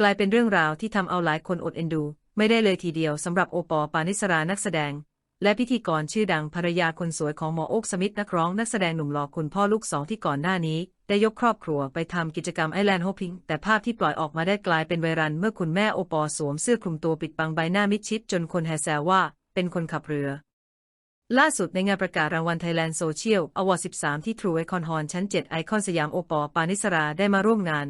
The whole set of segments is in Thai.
กลายเป็นเรื่องราวที่ทำเอาหลายคนอดเอ็นดู ไม่ได้เลยทีเดียวสำหรับโอปอล์ปานิสรานักแสดง และพิธีกรชื่อดังภรรยาคนสวยของหมอโอ๊กสมิธนักร้องนักแสดงหนุ่มหล่อคุณพ่อลูกสองที่ก่อนหน้านี้ ได้ยกครอบครัวไปทำกิจกรรมไอแลนด์โฮพิงแต่ภาพที่ปล่อยออกมาได้กลายเป็นไวรัลเมื่อคุณแม่โอปอสวมเสื้อคลุมตัวปิดบังใบหน้ามิดชิดจนคนแห่แซวว่า เป็นคนขับเรือล่าสุดในงานประกาศรางวัล Thailand Social Award 13 ที่ True Icon Hall ชั้น 7 ไอคอนสยามโอปอล์ปานิสราได้มาร่วมงาน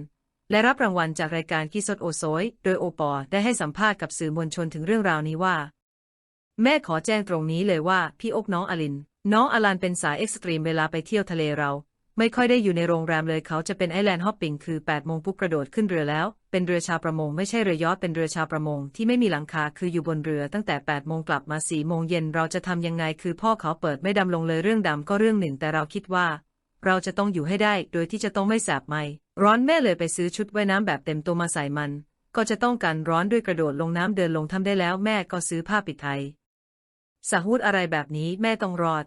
และรับรางวัลจากรายการกีสดโอโซย โดยโอปอล์ได้ให้สัมภาษณ์กับสื่อมวลชนถึงเรื่องราวนี้ว่า แม่ขอแจ้งตรงนี้เลยว่าพี่อกน้องอลิน น้องอลันเป็นสายเอ็กซ์ตรีมเวลาไปเที่ยวทะเลเรา ไม่ค่อยได้อยู่ในโรงแรมเลยเขาจะเป็นไอแลนด์ฮอปปิ้งคือ8โมงปุ๊บกระโดดขึ้นเรือแล้ว เป็นเรือชาวประมงไม่ใช่เรือยอทเป็นเรือชาวประมงที่ไม่มีหลังคาคืออยู่บนเรือตั้งแต่8โมงกลับมา4โมงเย็นเราจะทำยังไงคือพ่อเขาเปิดไม่ดำลงเลยเรื่องดำก็เรื่องหนึ่งแต่เราคิดว่า เราจะต้องอยู่ให้ได้ โดยที่จะต้องไม่แสบไหม ร้อนแม่เลยไปซื้อชุดว่ายน้ำแบบเต็มตัวมาใส่มัน ก็จะต้องกันร้อนด้วยกระโดดลงน้ำเดินลงทำได้แล้วแม่ก็ซื้อผ้าปิดไทยสาฮูดอะไรแบบนี้แม่ต้องรอด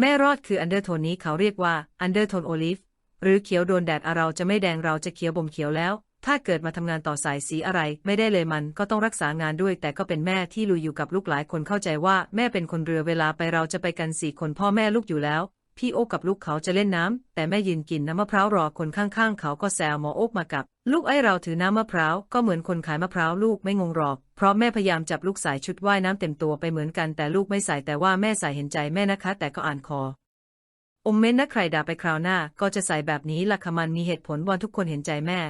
แม่รอดคืออันเดอร์โทนนี้เขาเรียกว่าอันเดอร์โทนโอลิฟหรือเขียวโดนแดดอะเราจะไม่แดงเราจะเขียวบ่มเขียวแล้ว ถ้าเกิดมาทำงานต่อสายสีอะไร ไม่ได้เลยมันก็ต้องรักษางานด้วย แต่ก็เป็นแม่ที่ลุยอยู่กับลูกหลายคนเข้าใจว่าแม่เป็นคนเรือเวลาไปเราจะไปกันสี่คนพ่อแม่ลูกอยู่แล้ว พี่โอ๊กกับลูกเขาจะเล่นน้ำ แต่แม่ยืนกินน้ำมะพร้าวรอคนข้างๆ เขาก็แซวหมอโอ๊กมากับ ลูกไอ้เราถือน้ำมะพร้าวก็เหมือนคนขายมะพร้าวลูกไม่งงหรอก เพราะแม่พยายามจับลูกใส่ชุดว่ายน้ำเต็มตัวไปเหมือนกันแต่ลูกไม่ใส่แต่ว่าแม่ใส่เห็นใจแม่นะคะ แต่ก็อ่านคออมเม้นนะใครด่าไปคราวหน้า ก็จะใส่แบบนี้ละคะมันมีเหตุผลวอนทุกคนเห็นใจแม่